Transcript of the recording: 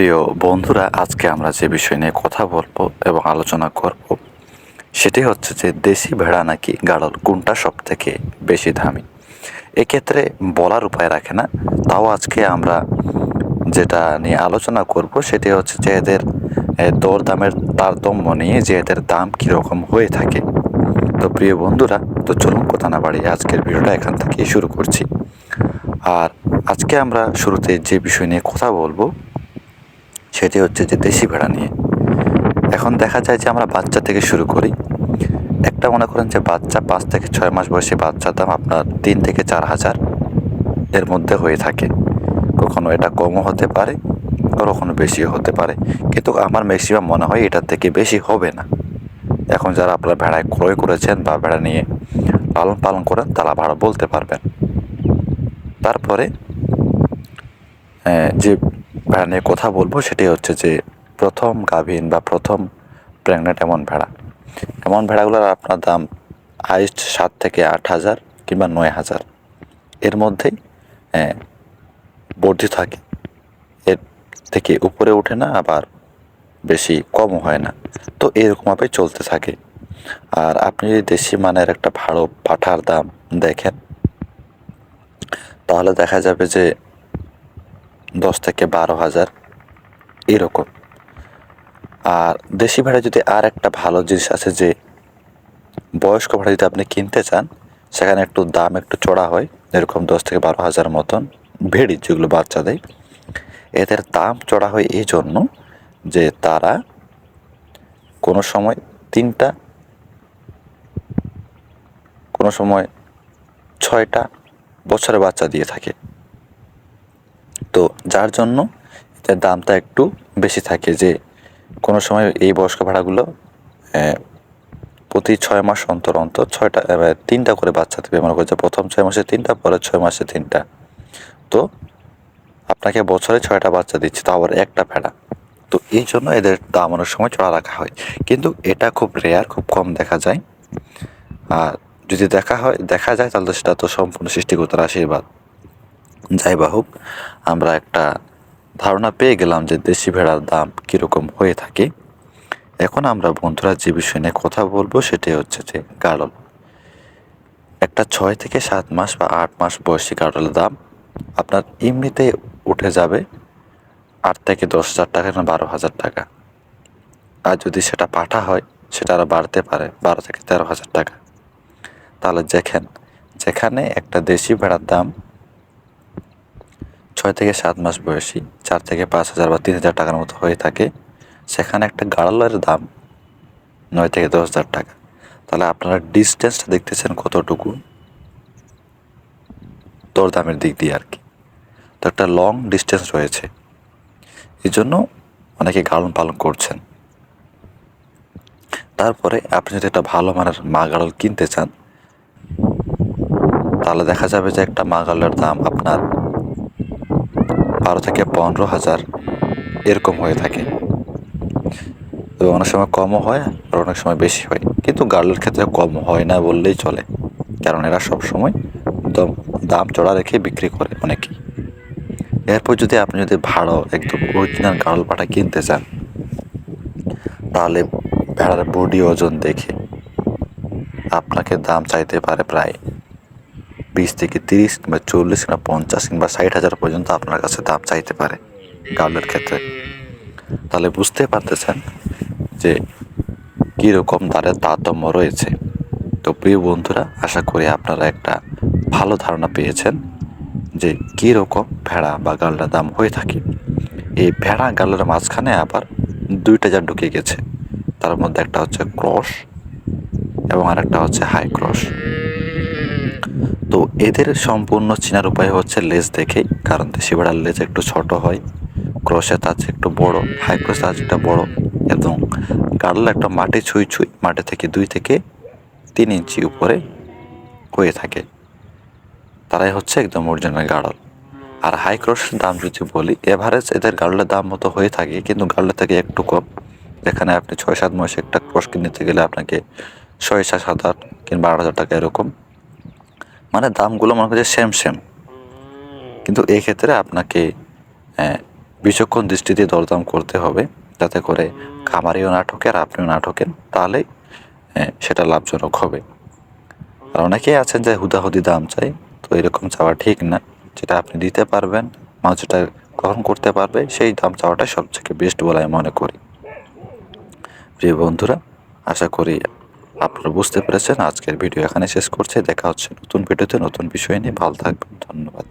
প্রিয় বন্ধুরা, আজকে আমরা যে বিষয় নিয়ে কথা বলব এবং আলোচনা করব, সেটি হচ্ছে যে দেশি ভেড়া নাকি গাড়ল কোনটা সব থেকে বেশি দামি? এক্ষেত্রে বলার উপায় রাখে না, তাও আজকে আমরা যেটা নিয়ে আলোচনা করব সেটি হচ্ছে যে এদের দরদামের তারতম্য নিয়ে যে এদের দাম কীরকম হয়ে থাকে। তো প্রিয় বন্ধুরা, তো চলুন কথা না বাড়িয়ে আজকের ভিডিওটা এখান থেকেই শুরু করছি। আর আজকে আমরা শুরুতে যে বিষয় নিয়ে কথা বলব সেটি হচ্ছে যে দেশি ভেড়া নিয়ে। এখন দেখা যায় যে আমরা বাচ্চা থেকে শুরু করি। একটা মনে করেন যে বাচ্চা পাঁচ থেকে ছয় মাস বয়সী বাচ্চার দাম আপনার তিন থেকে চার হাজার এর মধ্যে হয়ে থাকে। কখনো এটা কমও হতে পারে, কখনো বেশিও হতে পারে। কিন্তু আমার ম্যাক্সিমাম মনে হয় এটার থেকে বেশি হবে না। এখন যারা আপনারা ভেড়ায় ক্রয় করেছেন বা ভেড়া নিয়ে লালন পালন করেন, তারা ভাড়া বলতে পারবেন। তারপরে যে ভেড়া নিয়ে কথা বলব সেটি হচ্ছে যে প্রথম গাভীন বা প্রথম প্রেগনেন্ট এমন ভেড়া। এমন ভেড়াগুলোর আপনার দাম হাইস্ট সাত থেকে আট হাজার কিংবা নয় হাজার। এর মধ্যেই বর্ধিত থাকে। এর থেকে উপরে ওঠে না, আবার বেশি কমও হয় না। তো এরকমভাবে চলতে থাকে। আর আপনি যদি দেশি মানের একটা ভালো পাঠার দাম দেখেন, তাহলে দেখা যাবে যে দশ থেকে বারো হাজার, এরকম। আর দেশি ভেড়া যদি আর একটা ভালো জিনিস আছে যে, বয়স্ক ভেড়া যদি আপনি কিনতে চান, সেখানে একটু দাম একটু চড়া হয়, এরকম দশ থেকে বারো হাজার মতন ভেড়ি যেগুলো বাচ্চা দেয়। এদের দাম চড়া হয় এই জন্য যে তারা কোনো সময় তিনটা, কোনো সময় ছয়টা বছরের বাচ্চা দিয়ে থাকে। তো যার জন্য এদের দামটা একটু বেশি থাকে যে কোনো সময় এই বয়স্ক ভাড়াগুলো প্রতি ছয় মাস অন্তর অন্তর ছয়টা তিনটা করে বাচ্চা দেবে। মনে করছে প্রথম ছয় মাসে তিনটা পরে ছয় মাসে তিনটা। তো আপনাকে বছরে ছয়টা বাচ্চা দিচ্ছে, তো আবার একটা ভেড়া। তো এই জন্য এদের দাম অনেক সময় চড়া রাখা হয়। কিন্তু এটা খুব রেয়ার খুব কম দেখা যায়। আর যদি দেখা হয়, দেখা যায়, তাহলে সেটা তো সম্পূর্ণ সৃষ্টিকর্তার আশীর্বাদ। যাই বা হোক, আমরা একটা ধারণা পেয়ে গেলাম যে দেশি ভেড়ার দাম কীরকম হয়ে থাকে। এখন আমরা বন্ধুরা যে বিষয় নিয়ে কথা বলব সেটি হচ্ছে যে গাড়ল একটা ছয় থেকে সাত মাস বা আট মাস বয়সী গাড়লের দাম আপনার এমনিতে উঠে যাবে আট থেকে দশ হাজার টাকা না বারো হাজার টাকা। আর যদি সেটা পাঠা হয়, সেটা আরও বাড়তে পারে, বারো থেকে তেরো হাজার টাকা। তাহলে দেখেন, যেখানে একটা দেশি ভেড়ার দাম ছয় থেকে সাত মাস বয়সী, চার থেকে পাঁচ হাজার বা তিন হাজার টাকার মতো হয়ে থাকে। সেখানে একটা গাড়ালের দাম নয় থেকে দশ হাজার টাকা। তাহলে আপনারা ডিস্টেন্সটা দেখতেছেন কতটুকু? দরদামের দিক দিয়ে আর কি। তো একটা লং ডিস্টেন্স রয়েছে। এই জন্য অনেকে গাড়ন পালন করছেন। তারপরে আপনি যদি একটা ভালো মানের মা গাড়ল কিনতে চান, তাহলে দেখা যাবে যে একটা মা গাড়লের দাম আপনার বারো থেকে পনেরো হাজার এরকম হয়ে থাকে। এবং অনেক সময় কমও হয় আর অনেক সময় বেশি হয়। কিন্তু গার্লের ক্ষেত্রে কম হয় না বললেই চলে। কারণ এরা সব সময় একদম দাম চড়া রেখে বিক্রি করে অনেকেই। এরপর যদি আপনি যদি ভালো একদম অরিজিনাল গার্ল পাটা কিনতে চান, তাহলে ভেড়ার বডি ওজন দেখে আপনাকে দাম চাইতে পারে প্রায় বিশ থেকে তিরিশ কিংবা চল্লিশ কিংবা পঞ্চাশ কিংবা ষাট হাজার পর্যন্ত আপনার কাছে দাম চাইতে পারে গার্লের ক্ষেত্রে। তাহলে বুঝতে পারতেছেন যে কীরকম দারের তারতম্য রয়েছে। তো প্রিয় বন্ধুরা, আশা করি আপনারা একটা ভালো ধারণা পেয়েছেন যে কীরকম ভেড়া বা গাল্লার দাম হয়ে থাকে। এই ভেড়া গাল্লার মাঝখানে আবার দুইটা যা ঢুকে গেছে। তার মধ্যে একটা হচ্ছে ক্রস এবং আরেকটা হচ্ছে হাই ক্রস। তো এদের সম্পূর্ণ চেনার উপায় হচ্ছে লেজ দেখেই কারণ দেশি ভেড়ার লেজ একটু ছোট হয়, ক্রসে চেয়ে একটু বড় হাই ক্রস তার চেয়ে একটা বড়, এবং গাড়ল একটা মাটি ছুঁই ছুঁই, মাটি থেকে দুই থেকে তিন ইঞ্চি উপরে হয়ে থাকে। তারাই হচ্ছে একদম অরিজিনাল গাড়ল আর হাই ক্রসের দাম যদি বলি এভারেজ এদের গাড়লের দাম মতো হয়ে থাকে, কিন্তু গাড়লের থেকে একটু কম। যেখানে আপনি ছয় সাত মাসে একটা ক্রস কিনতে গেলে আপনাকে ছয় সাত আট কিংবা আট হাজার টাকা এরকম মানে দামগুলো মনে করছে সেম সেম কিন্তু এই ক্ষেত্রে আপনাকে বিচক্ষণ দৃষ্টিতে দরদাম করতে হবে যাতে করে খামারিও না ঠকে আর আপনিও না ঠকেন তাহলেই আহ, সেটা লাভজনক হবে। আর অনেকেই আছেন যে হুদাহুদি দাম চাই তো এরকম চাওয়া ঠিক না। যেটা আপনি দিতে পারবেন মানুষ যেটা গ্রহণ করতে পারবে সেই দাম চাওয়াটা সবথেকে বেস্ট বলে আমি মনে করি। প্রিয় বন্ধুরা আশা করি আপনারা বুঝতে পেরেছেন, আজকের ভিডিও এখানে শেষ করছে। দেখা হচ্ছে নতুন ভিডিওতে, নতুন বিষয় নিয়ে। ভালো থাকবেন, ধন্যবাদ।